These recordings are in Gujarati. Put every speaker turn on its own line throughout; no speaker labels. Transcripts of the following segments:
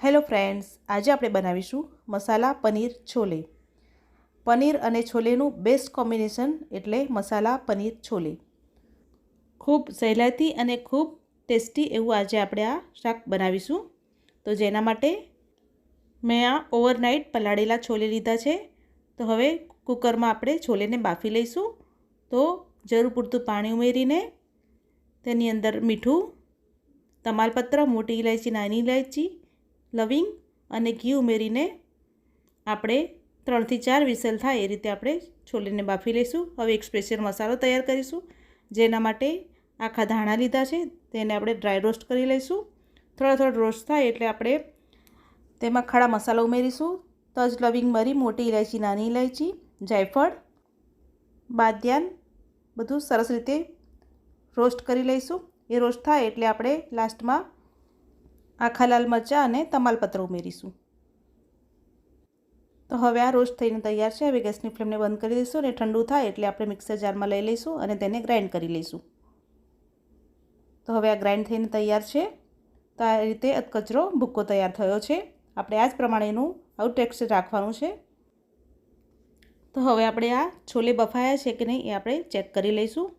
હેલો ફ્રેન્ડ્સ, આજે આપણે બનાવીશું મસાલા પનીર છોલે. પનીર અને છોલેનું બેસ્ટ કોમ્બિનેશન એટલે મસાલા પનીર છોલે. ખૂબ સહેલાઈથી અને ખૂબ ટેસ્ટી એવું આજે આપણે આ શાક બનાવીશું. તો જેના માટે મેં આ ઓવરનાઇટ પલાળેલા છોલે લીધા છે. તો હવે કુકરમાં આપણે છોલેને બાફી લઈશું. તો જરૂર પૂરતું પાણી ઉમેરીને તેની અંદર મીઠું, તમાલપત્ર, મોટી ઇલાયચી નાની ઇલાયચી લવિંગ અને ઘી ઉમેરીને આપણે ત્રણથી ચાર વિસલ થાય એ રીતે આપણે છોલેને બાફી લઈશું. હવે એક સ્પેશિયલ મસાલો તૈયાર કરીશું. જેના માટે આખા ધાણા લીધા છે, તેને આપણે ડ્રાય રોસ્ટ કરી લઈશું. થોડા થોડા રોસ્ટ થાય એટલે આપણે તેમાં ખડા મસાલા ઉમેરીશું. તજ લવિંગ મરી, મોટી ઇલાયચી નાની ઇલાયચી જાયફળ, બાદિયાન બધું સરસ રીતે રોસ્ટ કરી લઈશું. એ રોસ્ટ થાય એટલે આપણે લાસ્ટમાં આખા લાલ મરચાં અને તમાલપત્ર ઉમેરીશું. તો હવે આ રોસ્ટ થઈને તૈયાર છે. હવે ગેસની ફ્લેમને બંધ કરી દઈશું અને ઠંડુ થાય એટલે આપણે મિક્સર જારમાં લઈ લઈશું અને તેને ગ્રાઇન્ડ કરી લઈશું. તો હવે આ ગ્રાઇન્ડ થઈને તૈયાર છે. તો આ રીતે કચરો ભૂક્કો તૈયાર થયો છે. આપણે આ જ પ્રમાણેનું આવું ટેક્સચર રાખવાનું છે. તો હવે આપણે આ છોલે બફાયા છે કે નહીં એ આપણે ચેક કરી લઈશું.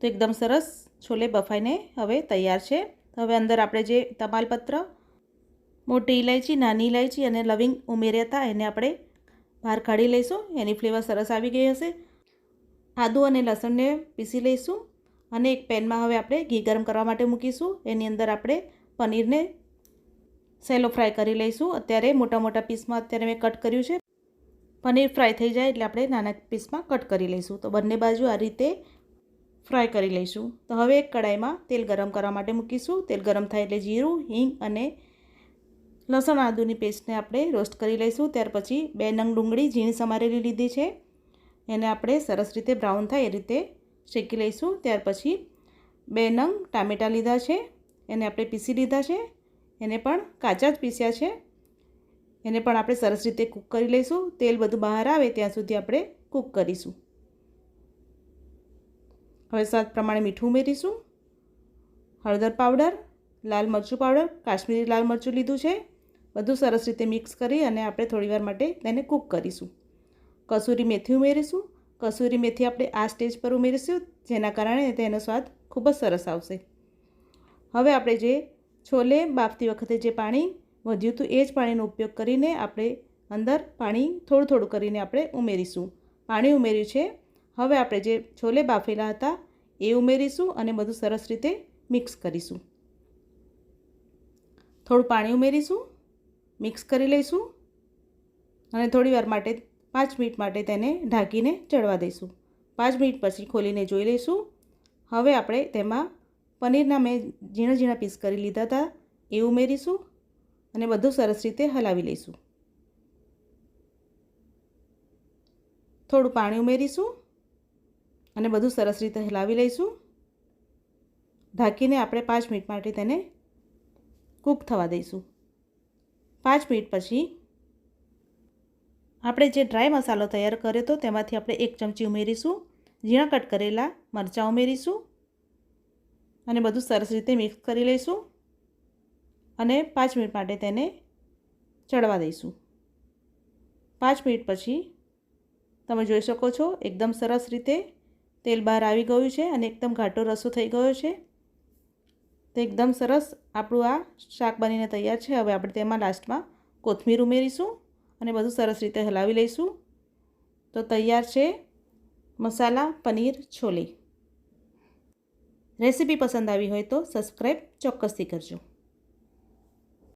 તો એકદમ સરસ છોલે બફાઈને હવે તૈયાર છે. હવે અંદર આપણે જે તમાલપત્ર, મોટી ઇલાયચી નાની ઇલાયચી અને લવિંગ ઉમેર્યા હતા, એને આપણે બહાર કાઢી લઈશું. એની ફ્લેવર સરસ આવી ગઈ હશે. આદું અને લસણને પીસી લઈશું અને એક પેનમાં હવે આપણે ઘી ગરમ કરવા માટે મૂકીશું. એની અંદર આપણે પનીરને સેલો ફ્રાય કરી લઈશું. અત્યારે મોટા મોટા પીસમાં અત્યારે મેં કટ કર્યું છે. પનીર ફ્રાય થઈ જાય એટલે આપણે નાના પીસમાં કટ કરી લઈશું. તો બંને બાજુ આ રીતે ફ્રાય કરી લઈશું. તો હવે એક કડાઈમાં તેલ ગરમ કરવા માટે મૂકીશું. તેલ ગરમ થાય એટલે જીરું, હિંગ અને લસણ આદુની પેસ્ટને આપણે રોસ્ટ કરી લઈશું. ત્યાર પછી બે નંગ ડુંગળી ઝીણી સમારેલી લીધી છે. એને આપણે સરસ રીતે બ્રાઉન થાય એ રીતે શેકી લઈશું. ત્યાર પછી બે નંગ ટામેટાં લીધા છે. એને આપણે પીસી લીધા છે. એને પણ કાચા જ પીસ્યા છે. એને પણ આપણે સરસ રીતે કૂક કરી લઈશું. તેલ બધું બહાર આવે ત્યાં સુધી આપણે કૂક કરીશું. હવે સ્વાદ પ્રમાણે મીઠું ઉમેરીશું. હળદર પાવડર, લાલ મરચું પાવડર, કાશ્મીરી લાલ મરચું લીધું છે. બધું સરસ રીતે મિક્સ કરી અને આપણે થોડીવાર માટે તેને કૂક કરીશું. કસૂરી મેથી ઉમેરીશું. કસૂરી મેથી આપણે આ સ્ટેજ પર ઉમેરીશું, જેના કારણે તેનો સ્વાદ ખૂબ જ સરસ આવશે. હવે આપણે જે છોલે બાફતી વખતે જે પાણી વધ્યું હતું, એ જ પાણીનો ઉપયોગ કરીને આપણે અંદર પાણી થોડું થોડું કરીને આપણે ઉમેરીશું. પાણી ઉમેર્યું છે હવે આપણે જે છોલે બાફેલા હતા, એ ઉમેરીશું અને બધું સરસ રીતે મિક્સ કરીશું. થોડું પાણી ઉમેરીશું, મિક્સ કરી લઈશું અને થોડીવાર માટે, પાંચ મિનિટ માટે તેને ઢાંકીને ચડવા દઈશું. પાંચ મિનિટ પછી ખોલીને જોઈ લઈશું. હવે આપણે તેમાં પનીરના મેં ઝીણા ઝીણા પીસ કરી લીધા હતા, એ ઉમેરીશું અને બધું સરસ રીતે હલાવી લઈશું. થોડું પાણી ઉમેરીશું અને બધું સરસ રીતે હલાવી લઈશું. ઢાંકીને આપણે પાંચ મિનિટ માટે તેને કૂક થવા દઈશું. પાંચ મિનિટ પછી આપણે જે ડ્રાય મસાલો તૈયાર કર્યો હતો તેમાંથી આપણે એક ચમચી ઉમેરીશું. ઝીણા કટ કરેલા મરચાં ઉમેરીશું અને બધું સરસ રીતે મિક્સ કરી લઈશું અને પાંચ મિનિટ માટે તેને ચડવા દઈશું. પાંચ મિનિટ પછી તમે જોઈ શકો છો, એકદમ સરસ રીતે તેલ બહાર આવી ગયું છે અને એકદમ ઘાટો રસો થઈ ગયો છે. તો એકદમ સરસ આપણું આ શાક બનીને તૈયાર છે. હવે આપણે તેમાં લાસ્ટમાં કોથમીર ઉમેરીશું અને બધું સરસ રીતે હલાવી લઈશું. તો તૈયાર છે મસાલા પનીર છોલે. રેસીપી પસંદ આવી હોય તો સબસ્ક્રાઈબ ચોક્કસથી કરજો.